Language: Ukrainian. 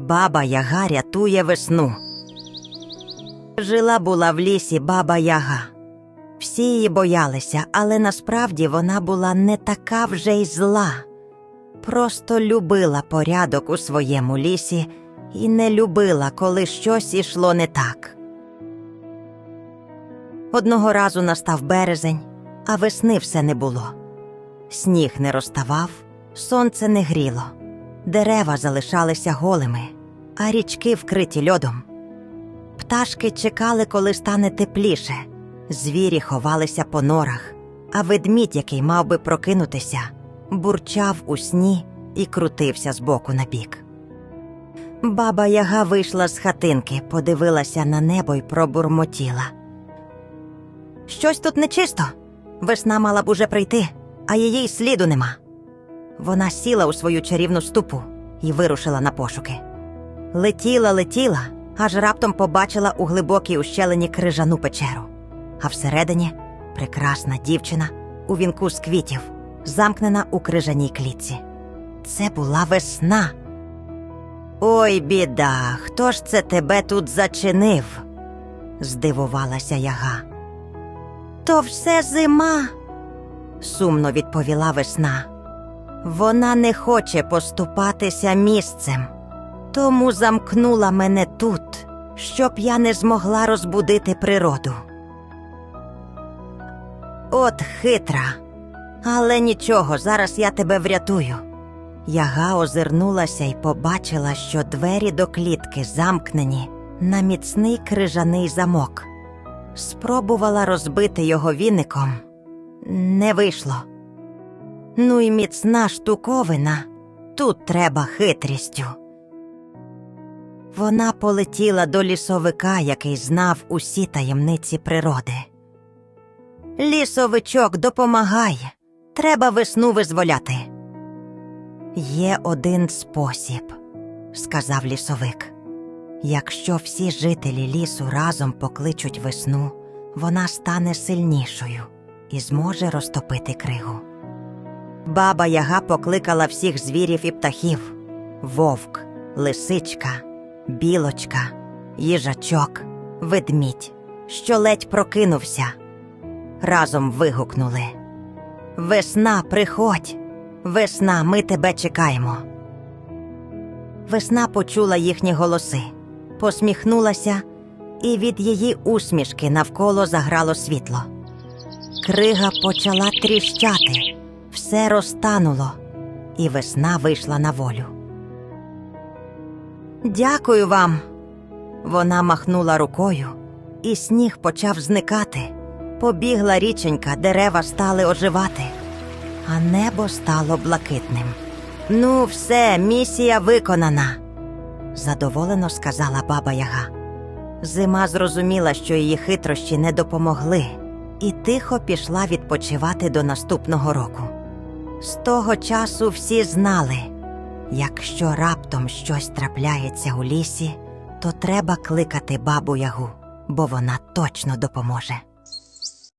Баба Яга рятує весну. Жила була в лісі баба Яга. Всі її боялися, але насправді вона була не така вже й зла. Просто любила порядок у своєму лісі і не любила, коли щось ішло не так. Одного разу настав березень, а весни все не було. Сніг не розставав, сонце не гріло, дерева залишалися голими, а річки вкриті льодом. Пташки чекали, коли стане тепліше, звірі ховалися по норах, а ведмідь, який мав би прокинутися, бурчав у сні і крутився з боку на бік. Баба Яга вийшла з хатинки, подивилася на небо й пробурмотіла. Щось тут нечисто. Весна мала б уже прийти, а її й сліду нема. Вона сіла у свою чарівну ступу і вирушила на пошуки. Летіла, летіла, аж раптом побачила у глибокій ущелині крижану печеру. А всередині прекрасна дівчина у вінку з квітів, замкнена у крижаній клітці. Це була весна. Ой, біда, хто ж це тебе тут зачинив? здивувалася яга. То все зима, сумно відповіла весна. Вона не хоче поступатися місцем, тому замкнула мене тут, щоб я не змогла розбудити природу. От хитра, але нічого, зараз я тебе врятую. Яга озирнулася і побачила, що двері до клітки замкнені на міцний крижаний замок. Спробувала розбити його віником. Не вийшло. Ну і міцна штуковина. Тут треба хитрістю. Вона полетіла до лісовика, який знав усі таємниці природи. Лісовичок допомагає. Треба весну визволяти. Є один спосіб, сказав лісовик. Якщо всі жителі лісу разом покличуть весну, вона стане сильнішою і зможе розтопити кригу. Баба Яга покликала всіх звірів і птахів вовк, лисичка, білочка, їжачок, ведмідь, що ледь прокинувся. Разом вигукнули Весна, приходь! Весна, ми тебе чекаємо. Весна почула їхні голоси, посміхнулася, і від її усмішки навколо заграло світло. Крига почала тріщати, все розтануло, і весна вийшла на волю. Дякую вам. Вона махнула рукою, і сніг почав зникати. Побігла річенька, дерева стали оживати, а небо стало блакитним. Ну, все, місія виконана, задоволено сказала баба Яга. Зима зрозуміла, що її хитрощі не допомогли, і тихо пішла відпочивати до наступного року. З того часу всі знали, якщо раптом щось трапляється у лісі, то треба кликати бабу Ягу, бо вона точно допоможе.